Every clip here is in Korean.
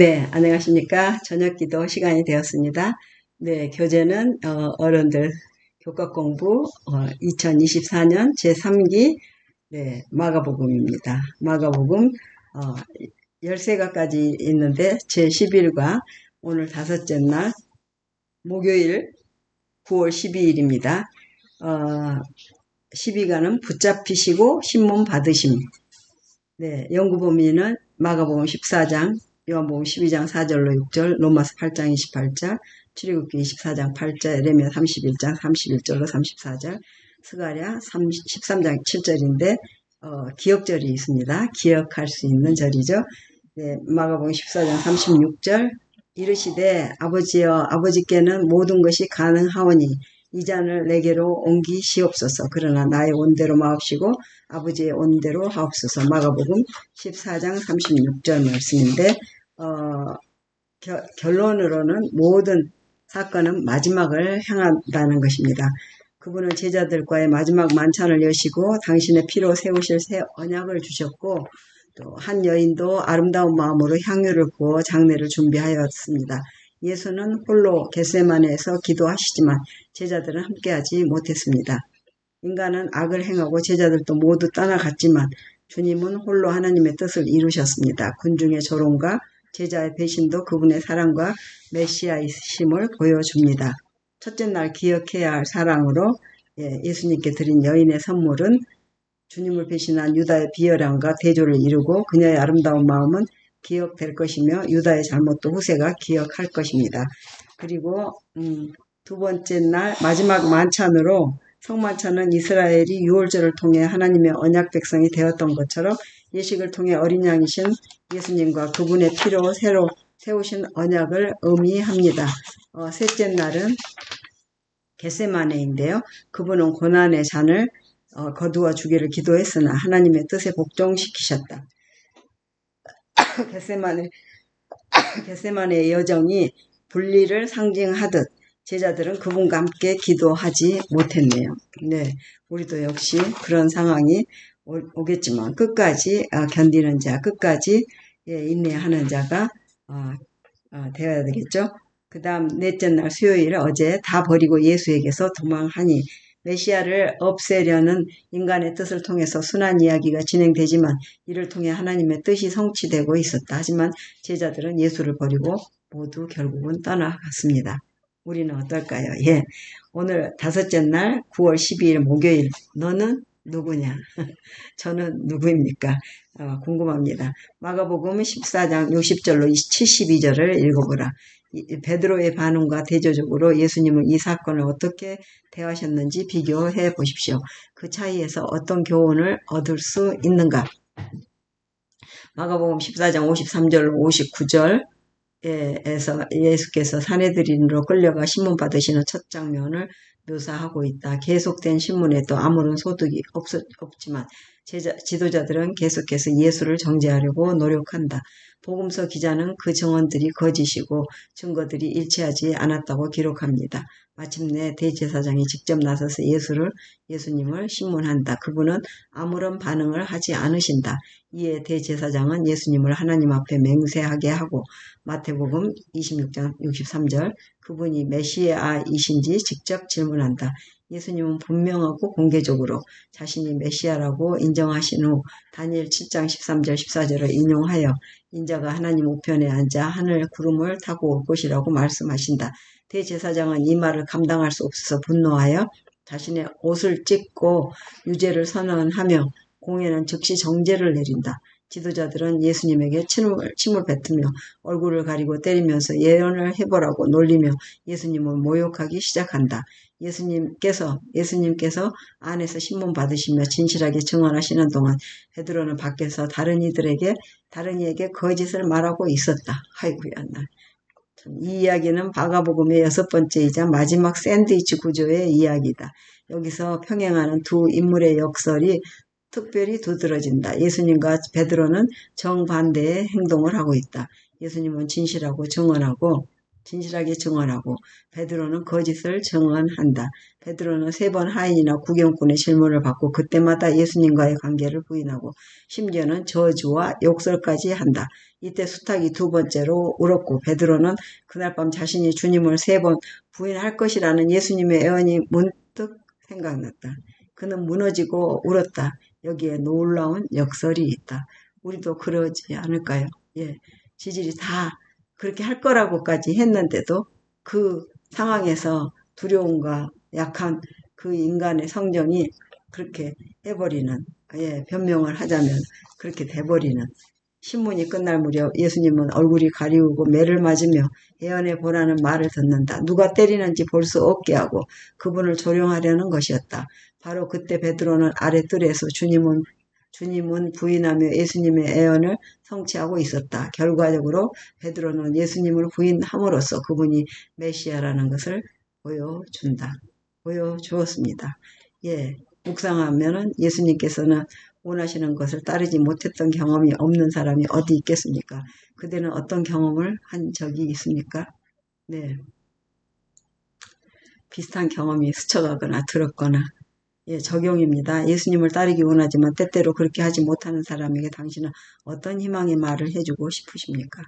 네, 안녕하십니까. 저녁 기도 시간이 되었습니다. 네, 교재는 어, 른들 교과 공부 어, 2024년 제3기 네, 마가복음입니다. 마가복음 어, 13가까지 있는데 제11과 오늘 다섯째 날 목요일 9월 12일입니다. 어, 12가는 붙잡히시고 신문 받으심. 네, 연구 범위는 마가복음 14장, 요한복음 12장 4절로 6절, 로마서 8장 28절, 출애굽기 24장 8절, 에레미야 31장 31절로 34절, 스가랴 13장 7절인데 어, 기억절이 있습니다. 기억할 수 있는 절이죠. 네, 마가복음 14장 36절 이르시되 아버지여 아버지께는 모든 것이 가능하오니 이 잔을 내게로 옮기시옵소서. 그러나 나의 온대로 마옵시고 아버지의 온대로 하옵소서. 마가복음 14장 36절 말씀인데 어, 겨, 결론으로는 모든 사건은 마지막을 향한다는 것입니다. 그분은 제자들과의 마지막 만찬을 여시고 당신의 피로 세우실 새 언약을 주셨고 또 한 여인도 아름다운 마음으로 향유를 부어 장례를 준비하였습니다. 예수는 홀로 겟세만에서 기도하시지만 제자들은 함께하지 못했습니다. 인간은 악을 행하고 제자들도 모두 떠나갔지만 주님은 홀로 하나님의 뜻을 이루셨습니다. 군중의 조롱과 제자의 배신도 그분의 사랑과 메시아이심을 보여줍니다. 첫째 날 기억해야 할 사랑으로 예, 예수님께 드린 여인의 선물은 주님을 배신한 유다의 비열함과 대조를 이루고 그녀의 아름다운 마음은 기억될 것이며 유다의 잘못도 후세가 기억할 것입니다. 그리고 음, 두 번째 날 마지막 만찬으로 성만찬은 이스라엘이 유월절을 통해 하나님의 언약 백성이 되었던 것처럼 예식을 통해 어린 양이신 예수님과 그분의 피로 새로 세우신 언약을 의미합니다. 어, 셋째 날은 게세마네인데요. 그분은 고난의 잔을 어, 거두어 주기를 기도했으나 하나님의 뜻에 복종시키셨다. 게세만의 게세만의 여정이 분리를 상징하듯 제자들은 그분과 함께 기도하지 못했네요. 네, 우리도 역시 그런 상황이 오, 겠지만 끝까지 어, 견디는 자, 끝까지 예, 인내하는 자가 어, 어, 되어야 되겠죠. 그 다음 넷째 날 수요일 어제 다 버리고 예수에게서 도망하니 메시아를 없애려는 인간의 뜻을 통해서 순한 이야기가 진행되지만 이를 통해 하나님의 뜻이 성취되고 있었다. 하지만 제자들은 예수를 버리고 모두 결국은 떠나갔습니다. 우리는 어떨까요? 예. 오늘 다섯째 날 9월 12일 목요일 너는 누구냐? 저는 누구입니까? 어, 궁금합니다. 마가복음 14장 60절로 72절을 읽어보라. 베드로의 반응과 대조적으로 예수님은 이 사건을 어떻게 대하셨는지 비교해 보십시오. 그 차이에서 어떤 교훈을 얻을 수 있는가? 마가복음 14장 53절 59절 에서 예수께서 사내들인으로 끌려가 신문 받으시는 첫 장면을 묘사하고 있다. 계속된 신문에도 아무런 소득이 없, 없지만 제자, 지도자들은 계속해서 예수를 정죄하려고 노력한다. 복음서 기자는 그 정언들이 거짓이고 증거들이 일치하지 않았다고 기록합니다. 마침내 대제사장이 직접 나서서 예수를 예수님을 신문한다. 그분은 아무런 반응을 하지 않으신다. 이에 대제사장은 예수님을 하나님 앞에 맹세하게 하고 마태복음 26장 63절 그분이 메시아이신지 직접 질문한다. 예수님은 분명하고 공개적으로 자신이 메시아라고 인정하신 후 다니엘 7장 13절 14절을 인용하여 인자가 하나님 우편에 앉아 하늘 구름을 타고 올 것이라고 말씀하신다. 대제사장은 이 말을 감당할 수 없어서 분노하여 자신의 옷을 찢고 유죄를 선언하며 공회는 즉시 정죄를 내린다. 지도자들은 예수님에게 침을, 침을 뱉으며 얼굴을 가리고 때리면서 예언을 해보라고 놀리며 예수님을 모욕하기 시작한다. 예수님께서 예수님께서 안에서 신문 받으시며 진실하게 증언하시는 동안 베드로는 밖에서 다른 이들에게 다른 이에게 거짓을 말하고 있었다. 아이고야 나. 이 이야기는 바가복음의 여섯 번째이자 마지막 샌드위치 구조의 이야기다. 여기서 평행하는 두 인물의 역설이 특별히 두드러진다. 예수님과 베드로는 정반대의 행동을 하고 있다. 예수님은 진실하고 정언하고 진실하게 증언하고 베드로는 거짓을 증언한다. 베드로는 세 번 하인이나 구경꾼의 질문을 받고 그때마다 예수님과의 관계를 부인하고 심지어는 저주와 욕설까지 한다. 이때 수탉이 두 번째로 울었고 베드로는 그날 밤 자신이 주님을 세 번 부인할 것이라는 예수님의 애언이 문득 생각났다. 그는 무너지고 울었다. 여기에 놀라운 역설이 있다. 우리도 그러지 않을까요? 예. 지질이 다 그렇게 할 거라고까지 했는데도 그 상황에서 두려움과 약한 그 인간의 성정이 그렇게 해버리는, 예, 변명을 하자면 그렇게 돼버리는 신문이 끝날 무렵 예수님은 얼굴이 가리우고 매를 맞으며 예언해 보라는 말을 듣는다. 누가 때리는지 볼 수 없게 하고 그분을 조령하려는 것이었다. 바로 그때 베드로는 아래 뜰에서 주님은 주님은 부인하며 예수님의 애언을 성취하고 있었다. 결과적으로 베드로는 예수님을 부인함으로써 그분이 메시아라는 것을 보여준다. 보여주었습니다. 예, 묵상하면은 예수님께서는 원하시는 것을 따르지 못했던 경험이 없는 사람이 어디 있겠습니까? 그대는 어떤 경험을 한 적이 있습니까? 네. 비슷한 경험이 스쳐가거나 들었거나 예, 적용입니다. 예수님을 따르기 원하지만 때때로 그렇게 하지 못하는 사람에게 당신은 어떤 희망의 말을 해주고 싶으십니까?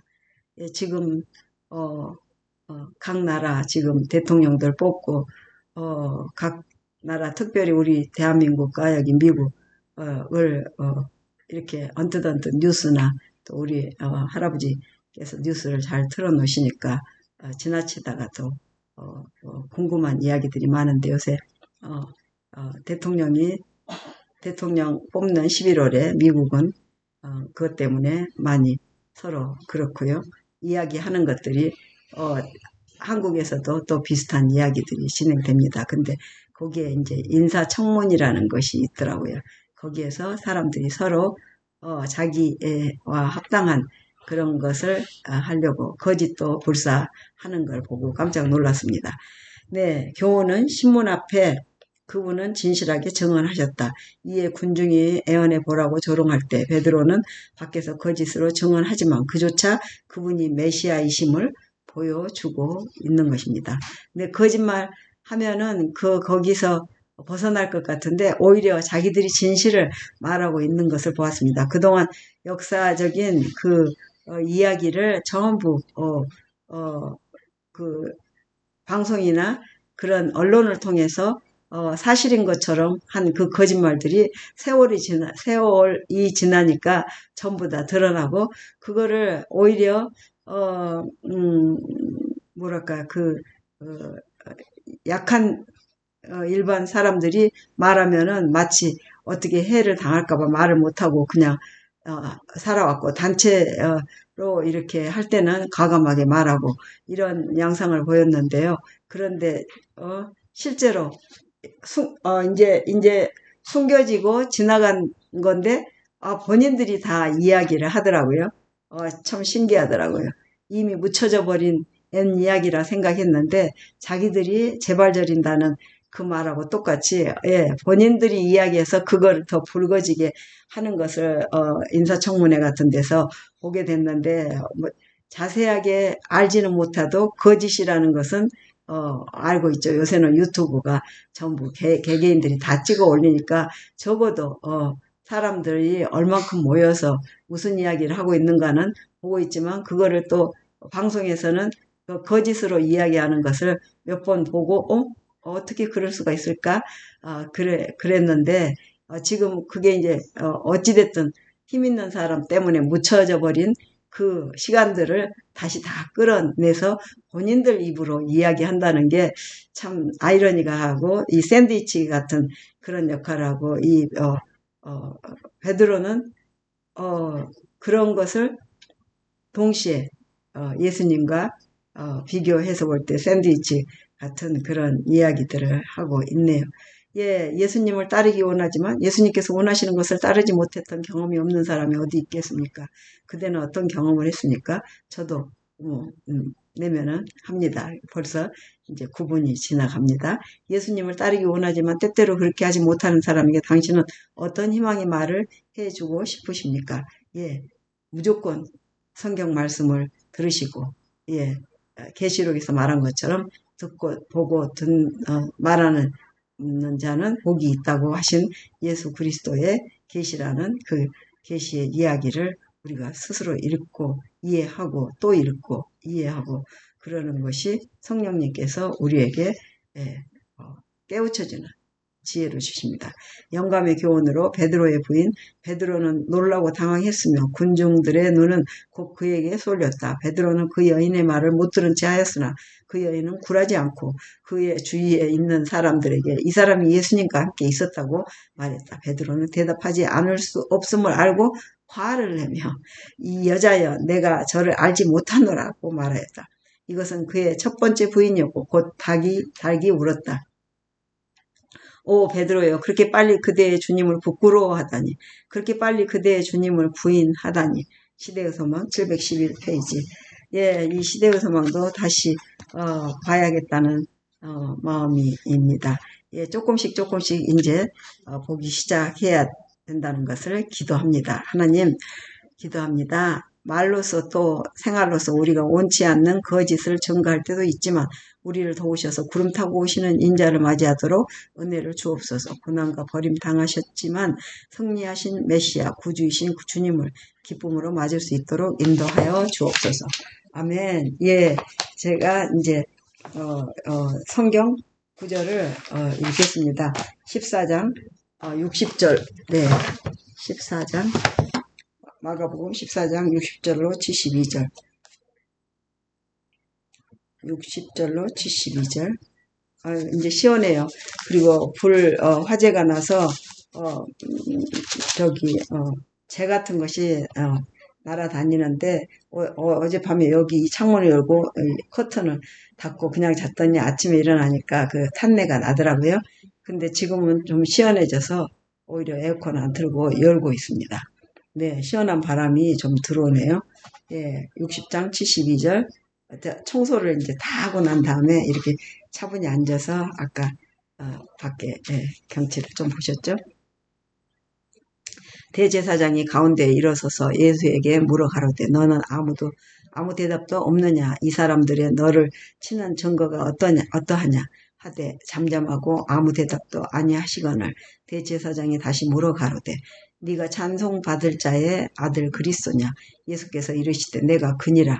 예, 지금 어, 어, 각 나라 지금 대통령들 뽑고 어, 각 나라 특별히 우리 대한민국과 여기 미국 을 어, 이렇게 언뜻언뜻 뉴스나 또 우리 어, 할아버지께서 뉴스를 잘 틀어놓으시니까 어, 지나치다가 또 어, 어, 궁금한 이야기들이 많은데 요새 어, 어, 대통령이 대통령 뽑는 11월에 미국은 어, 그것 때문에 많이 서로 그렇고요. 이야기하는 것들이 어, 한국에서도 또 비슷한 이야기들이 진행됩니다. 근데 거기에 이제 인사청문이라는 것이 있더라고요. 거기에서 사람들이 서로 어, 자기와 합당한 그런 것을 어, 하려고 거짓도 불사하는 걸 보고 깜짝 놀랐습니다. 네, 교훈은 신문 앞에 그분은 진실하게 증언하셨다. 이에 군중이 애원해 보라고 조롱할 때 베드로는 밖에서 거짓으로 증언하지만 그조차 그분이 메시아이심을 보여주고 있는 것입니다. 근데 거짓말 하면은 그 거기서 벗어날 것 같은데 오히려 자기들이 진실을 말하고 있는 것을 보았습니다. 그동안 역사적인 그 어, 이야기를 전부 어, 어, 그 방송이나 그런 언론을 통해서 어, 사실인 것처럼 한 그 거짓말들이 세월이 지나, 세월이 지나니까 전부 다 드러나고, 그거를 오히려, 어, 음, 뭐랄까, 그, 어, 약한, 어, 일반 사람들이 말하면은 마치 어떻게 해를 당할까봐 말을 못하고 그냥, 어, 살아왔고, 단체로 이렇게 할 때는 과감하게 말하고, 이런 양상을 보였는데요. 그런데, 어, 실제로 수, 어, 이제, 이제 숨겨지고 지나간 건데, 아, 본인들이 다 이야기를 하더라고요. 어, 참 신기하더라고요. 이미 묻혀져 버린 옛 이야기라 생각했는데, 자기들이 재발저린다는 그 말하고 똑같이, 예, 본인들이 이야기해서 그걸 더 붉어지게 하는 것을, 어, 인사청문회 같은 데서 보게 됐는데, 뭐, 자세하게 알지는 못해도 거짓이라는 것은 어, 알고 있죠. 요새는 유튜브가 전부 개, 개개인들이 다 찍어 올리니까 적어도 어, 사람들이 얼만큼 모여서 무슨 이야기를 하고 있는가는 보고 있지만 그거를 또 방송에서는 그 거짓으로 이야기하는 것을 몇 번 보고 어? 어떻게 그럴 수가 있을까? 아, 그래 그랬는데 어, 지금 그게 이제 어, 어찌됐든 힘 있는 사람 때문에 묻혀져 버린 그 시간들을 다시 다 끌어내서 본인들 입으로 이야기한다는 게 참 아이러니가 하고 이 샌드위치 같은 그런 역할을 하고 이 어, 어, 베드로는 어, 그런 것을 동시에 어, 예수님과 어, 비교해서 볼 때 샌드위치 같은 그런 이야기들을 하고 있네요. 예, 예수님을 따르기 원하지만 예수님께서 원하시는 것을 따르지 못했던 경험이 없는 사람이 어디 있겠습니까? 그대는 어떤 경험을 했습니까? 저도 뭐, 음, 내면은 합니다. 벌써 이제 9분이 지나갑니다. 예수님을 따르기 원하지만 때때로 그렇게 하지 못하는 사람에게 당신은 어떤 희망의 말을 해주고 싶으십니까? 예, 무조건 성경 말씀을 들으시고, 예, 계시록에서 말한 것처럼 듣고 보고 듣 어, 말하는 자는 복이 있다고 하신 예수 그리스도의 계시라는 그 계시의 이야기를 우리가 스스로 읽고 이해하고 또 읽고 이해하고 그러는 것이 성령님께서 우리에게 예, 어, 깨우쳐주는 지혜를 주십니다. 영감의 교훈으로 베드로의 부인 베드로는 놀라고 당황했으며 군중들의 눈은 곧 그에게 쏠렸다. 베드로는 그 여인의 말을 못 들은 채 하였으나 그 여인은 굴하지 않고 그의 주위에 있는 사람들에게 이 사람이 예수님과 함께 있었다고 말했다. 베드로는 대답하지 않을 수 없음을 알고 화를 내며 이 여자여 내가 저를 알지 못하노라고 말하였다. 이것은 그의 첫 번째 부인이었고 곧 닭이 닭이 울었다. 오 베드로요 그렇게 빨리 그대의 주님을 부끄러워하다니 그렇게 빨리 그대의 주님을 부인하다니 시대의 소망 711페이지 예, 이 시대의 소망도 다시 어, 봐야겠다는 어, 마음이입니다. 예, 조금씩 조금씩 이제 어, 보기 시작해야 된다는 것을 기도합니다. 하나님 기도합니다. 말로서 또 생활로서 우리가 원치 않는 거짓을 증거할 때도 있지만 우리를 도우셔서 구름 타고 오시는 인자를 맞이하도록 은혜를 주옵소서. 고난과 버림 당하셨지만 승리하신 메시아 구주이신 주님을 기쁨으로 맞을 수 있도록 인도하여 주옵소서. 아멘. 예, 제가 이제 어, 어, 성경 구절을 어, 읽겠습니다. 14장 60절 네 14장 마가복음 14장 60절로 72절 60절로 72절 아, 이제 시원해요. 그리고 불 어, 화재가 나서 어, 저기 어, 재 같은 것이 어, 날아다니는데 어, 젯밤에 여기 창문을 열고 커튼을 닫고 그냥 잤더니 아침에 일어나니까 그 탄내가 나더라고요. 근데 지금은 좀 시원해져서 오히려 에어컨 안 틀고 열고 있습니다. 네, 시원한 바람이 좀 들어오네요. 예, 60장 72절 청소를 이제 다 하고 난 다음에 이렇게 차분히 앉아서 아까 어, 밖에 예, 경치를 좀 보셨죠? 대제사장이 가운데 일어서서 예수에게 물어 가로되 너는 아무도 아무 대답도 없느냐 이 사람들의 너를 치는 증거가 어떠냐 어떠하냐 하되 잠잠하고 아무 대답도 아니하시거늘 대제사장이 다시 물어 가로되 네가 찬송 받을 자의 아들 그리스도냐? 예수께서 이르시되 내가 그니라.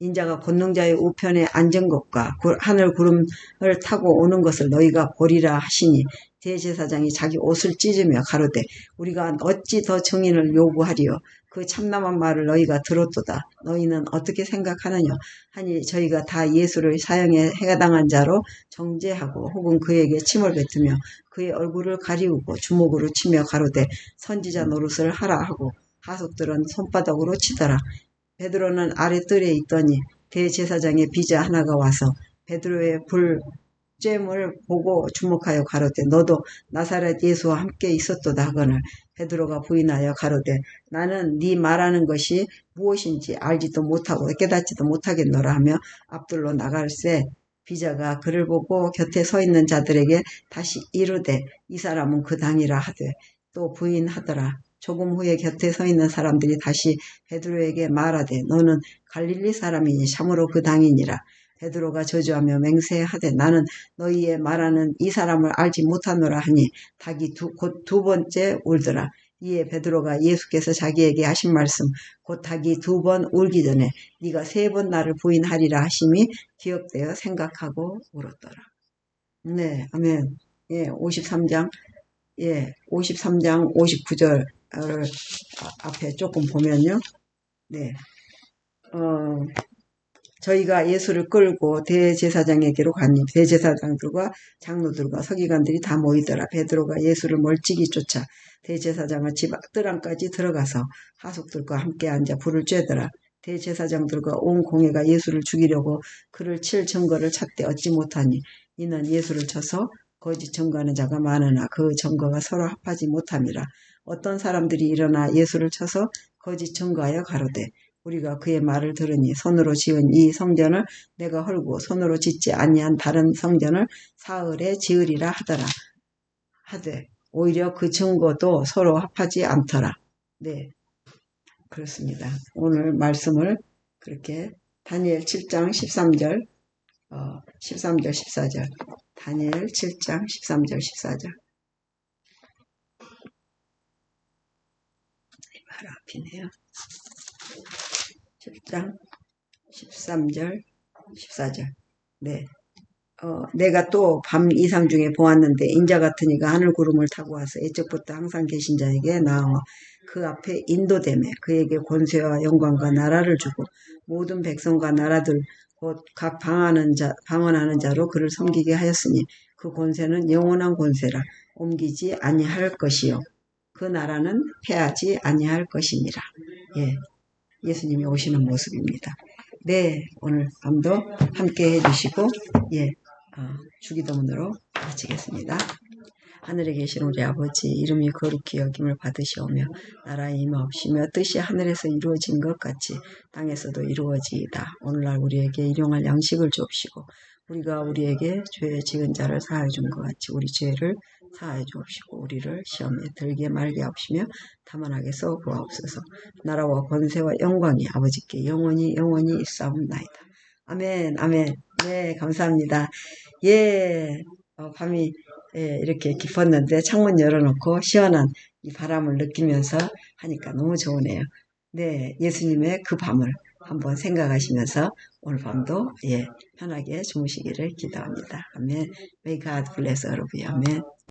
인자가 권능자의 우편에 앉은 것과 하늘 구름을 타고 오는 것을 너희가 보리라 하시니 대제사장이 자기 옷을 찢으며 가로되 우리가 어찌 더 증인을 요구하리요 그 참남한 말을 너희가 들었도다. 너희는 어떻게 생각하느냐? 하니 저희가 다 예수를 사형에 해당한 자로 정죄하고 혹은 그에게 침을 뱉으며 그의 얼굴을 가리우고 주먹으로 치며 가로되 선지자 노릇을 하라 하고 하속들은 손바닥으로 치더라. 베드로는 아래 뜰에 있더니 대제사장의 비자 하나가 와서 베드로의 불 잼을 보고 주목하여 가로되 너도 나사렛 예수와 함께 있었도다 하거늘 베드로가 부인하여 가로되 나는 네 말하는 것이 무엇인지 알지도 못하고 깨닫지도 못하겠노라 하며 앞들로 나갈새 비자가 그를 보고 곁에 서 있는 자들에게 다시 이르되 이 사람은 그 당이라 하되 또 부인하더라 조금 후에 곁에 서 있는 사람들이 다시 베드로에게 말하되 너는 갈릴리 사람이니 참으로 그 당이니라. 베드로가 저주하며 맹세하되 나는 너희의 말하는 이 사람을 알지 못하노라 하니 닭이 곧두 번째 울더라. 이에 베드로가 예수께서 자기에게 하신 말씀 곧 닭이 두 번 울기 전에 네가 세 번 나를 부인하리라 하심이 기억되어 생각하고 울었더라. 네, 아멘. 예, 53장 예, 53장 59절 앞에 조금 보면요. 네. 어, 저희가 예수를 끌고 대제사장에게로 가니 대제사장들과 장로들과 서기관들이 다 모이더라. 베드로가 예수를 멀찍이 쫓아 대제사장을 집 뜰안까지 들어가서 하속들과 함께 앉아 불을 쬐더라. 대제사장들과 온 공회가 예수를 죽이려고 그를 칠 증거를 찾되 얻지 못하니 이는 예수를 쳐서 거짓 증거하는 자가 많으나 그 증거가 서로 합하지 못함이라. 어떤 사람들이 일어나 예수를 쳐서 거짓 증거하여 가로되 우리가 그의 말을 들으니 손으로 지은 이 성전을 내가 헐고 손으로 짓지 아니한 다른 성전을 사흘에 지으리라 하더라. 하되 오히려 그 증거도 서로 합하지 않더라. 네. 그렇습니다. 오늘 말씀을 그렇게 다니엘 7장 13절, 어, 13절, 14절. 다니엘 7장 13절, 14절. 바로 앞이네요. 7장 13절, 14절. 네. 어, 내가 또 밤 이상 중에 보았는데 인자 같은 이가 하늘 구름을 타고 와서 애적부터 항상 계신 자에게 나와 그 앞에 인도됨에 그에게 권세와 영광과 나라를 주고 모든 백성과 나라들 곧 각 방하는 자 방언하는 자로 그를 섬기게 하였으니 그 권세는 영원한 권세라 옮기지 아니할 것이요 그 나라는 패하지 아니할 것이니라. 예. 예수님이 오시는 모습입니다. 네, 오늘 밤도 함께 해주시고, 예, 어, 주기도문으로 마치겠습니다. 하늘에 계신 우리 아버지 이름이 거룩히 여김을 받으시오며 나라의 임하옵시며 뜻이 하늘에서 이루어진 것 같이 땅에서도 이루어지이다. 오늘날 우리에게 일용할 양식을 주옵시고 우리가 우리에게 죄 지은 자를 사하여 준 것 같이 우리 죄를 사하여 주옵시고 우리를 시험에 들게 말게 하옵시며 다만하게 써 구하옵소서 나라와 권세와 영광이 아버지께 영원히 영원히 있사옵나이다. 아멘 아멘 네 감사합니다. 예 어, 밤이 예, 이렇게 깊었는데 창문 열어놓고 시원한 이 바람을 느끼면서 하니까 너무 좋으네요. 네, 예수님의 그 밤을 한번 생각하시면서 오늘 밤도 예, 편하게 주무시기를 기도합니다. 아멘. May God bless all of you. 아멘.